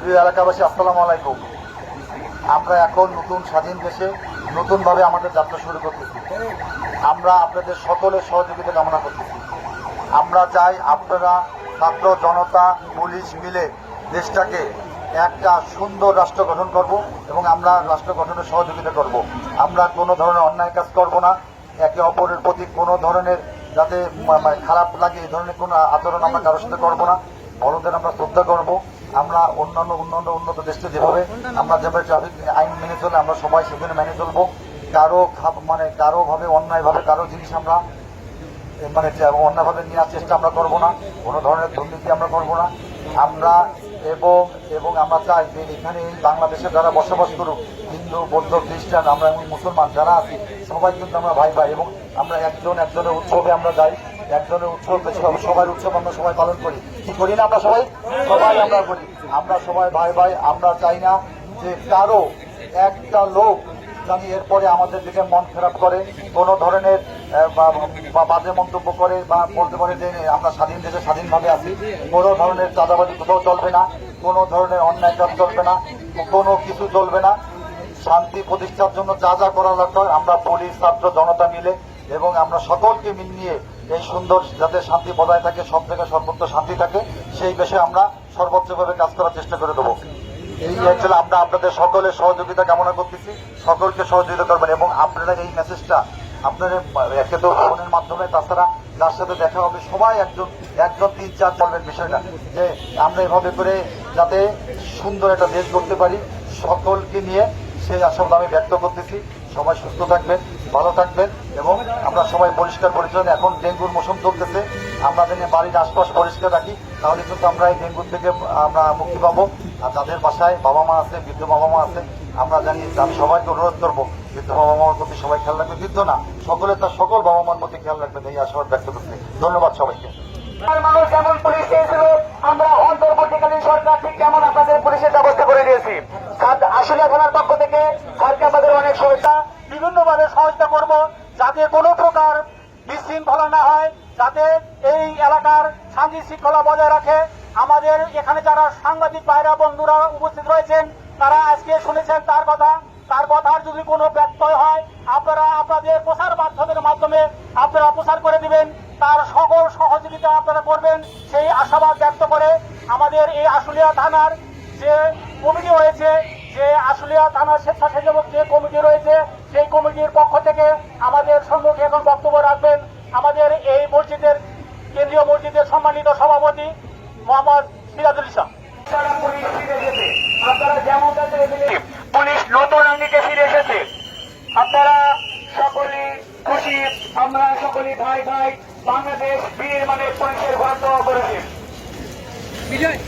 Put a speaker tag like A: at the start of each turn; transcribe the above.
A: প্রিয় এলাকাবাসী, আসসালামু আলাইকুম। আমরা এখন নতুন স্বাধীন দেশে নতুনভাবে আমাদের যাত্রা শুরু করতেছি। আমরা আপনাদের সকলের সহযোগিতা কামনা করতেছি। আমরা চাই আপনারা ছাত্র, জনতা, পুলিশ মিলে দেশটাকে একটা সুন্দর রাষ্ট্র গঠন করব এবং আমরা রাষ্ট্র গঠনের সহযোগিতা করব। আমরা কোনো ধরনের অন্যায় কাজ করব না। একে অপরের প্রতি কোনো ধরনের যাতে মা- মা- খারাপ লাগে, এই ধরনের কোনো আচরণ আমরা কারোর সাথে করব না। বড়দের আমরা শ্রদ্ধা করব। আমরা অন্যান্য অন্যান্য, উন্নত দেশে যেভাবে আমরা যেভাবে ট্রাফিক আইন মেনে চলে, আমরা সবাই সেখানে মেনে চলবো। কারও মানে কারোভাবে অন্যায়ভাবে কারও জিনিস আমরা মানে অন্যভাবে নেওয়ার চেষ্টা আমরা করব না। কোনো ধরনের দুর্নীতি আমরা করব না। আমরা এবং এবং আমরা চাই যে এখানে এই বাংলাদেশে যারা বসবাস করুক হিন্দু, বৌদ্ধ, খ্রিস্টান, আমরা এবং মুসলমান যারা আছি, সবাই কিন্তু আমরা ভাই ভাই এবং আমরা একজন একজনের উৎসবে আমরা যাই, একজনের উৎসব সব- সবার উৎসব আমরা সবাই পালন করি। কি করি না আমরা সবাই? সবাই আমরা করি। আমরা সবাই ভাই ভাই, আমরা চাই না যে কারও একটা লোক জানি এরপরে আমাদের দিকে মন খারাপ করে, কোনো ধরনের বা বাজে মন্তব্য করে বা বলতে পারে যে আমরা স্বাধীন দেশে স্বাধীনভাবে আছি, কোনো ধরনের চাঁদাবাজি কোথাও চলবে না, কোনো ধরনের অন্যায় কাজ চলবে না, কোনো কিছু চলবে না। শান্তি প্রতিষ্ঠার জন্য যা যা করা লাগবে আমরা পুলিশ, ছাত্র, জনতা মিলে এবং আমরা সকলকে মিলিয়ে এই সুন্দর, যাতে শান্তি বজায় থাকে, সব জায়গায় সর্বত্র শান্তি থাকে, সেই বিষয়ে আমরা সর্বোচ্চভাবে কাজ করার চেষ্টা করে দেবো। এই অ্যাকচুয়ালি আমরা আপনাদের সকলের সহযোগিতা কামনা করতেছি, সকলকে সহযোগিতা করবেন এবং আপনারা এই মেসেজটা আপনাদের একে তো ফোনের মাধ্যমে, তাছাড়া যার সাথে দেখা হবে, সবাই একজন একজন তিন চার বলবেন বিষয়টা, যে আমরা এভাবে করে যাতে সুন্দর একটা দেশ করতে পারি, সকলকে নিয়ে সেই আশাবাদ আমি ব্যক্ত করতেছি। সবাই সুস্থ থাকবেন, ভালো থাকবেন এবং আমরা সবাই পরিষ্কার পরিচ্ছন্ন। এখন ডেঙ্গুর মৌসুম চলতেছে। আমরা যেন বাড়ির আশপাশ পরিষ্কার রাখি, তাহলে কিন্তু আমরা এই ডেঙ্গুর থেকে আমরা মুক্তি পাবো। আর যাদের বাসায় বাবা মা আছে, বৃদ্ধ বাবা মা আছে, আমরা জানি আমি সবাইকে অনুরোধ করব, বৃদ্ধ বাবা মার প্রতি সবাই খেয়াল রাখবে, বৃদ্ধ না, সকলে তার সকল বাবা মার প্রতি খেয়াল রাখবেন। এই আশাবাদ ব্যক্ত করতে ধন্যবাদ সবাইকে।
B: মানুষ আমরা অন্তর্বর্তীকালীন সরকার ঠিক তেমন আপনাদের পুলিশের ব্যবস্থা করে দিয়েছি সাদ- আশুলিয়া থানার পক্ষ থেকে স্যারকে আমাদের অনেক সহায়তা বিভিন্নভাবে সহায়তা করব যাতে কোনো প্রকার বিশৃঙ্খলা না হয়, যাতে এই এলাকার শান্তি শৃঙ্খলা বজায় রাখে। আমাদের এখানে যারা সাংবাদিক ভাইরা, বন্ধুরা উপস্থিত রয়েছেন, তারা আজকে শুনেছেন তার কথা। তার কথার যদি কোনো ব্যত্যয় হয়, আপনারা আপনাদের প্রচার মাধ্যমের মাধ্যমে আপনারা প্রচার করে দিবেন। তার সকল সহযোগিতা আপনারা করবেন, সেই আশাবাদ ব্যক্ত করে আমাদের এই আশুলিয়া থানার যে কমিটি হয়েছে যে আশুলিয়া থানার স্বেচ্ছাসেবক যে কমিটি রয়েছে সেই কমিটির পক্ষ থেকে আমাদের সম্মুখে এখন বক্তব্য রাখবেন আমাদের এই মসজিদের কেন্দ্রীয় মসজিদের সম্মানিত সভাপতি মোহাম্মদ সিরাজুল ইসলাম। পুলিশ নতুন আঙ্গিকে ফিরে এসেছে। আপনারা সকলে খুশি। আমরা সকলে ভাই ভাই বাংলাদেশ বীর মানে পুলিশের ঘর দেওয়া করেছে
C: বিজয়।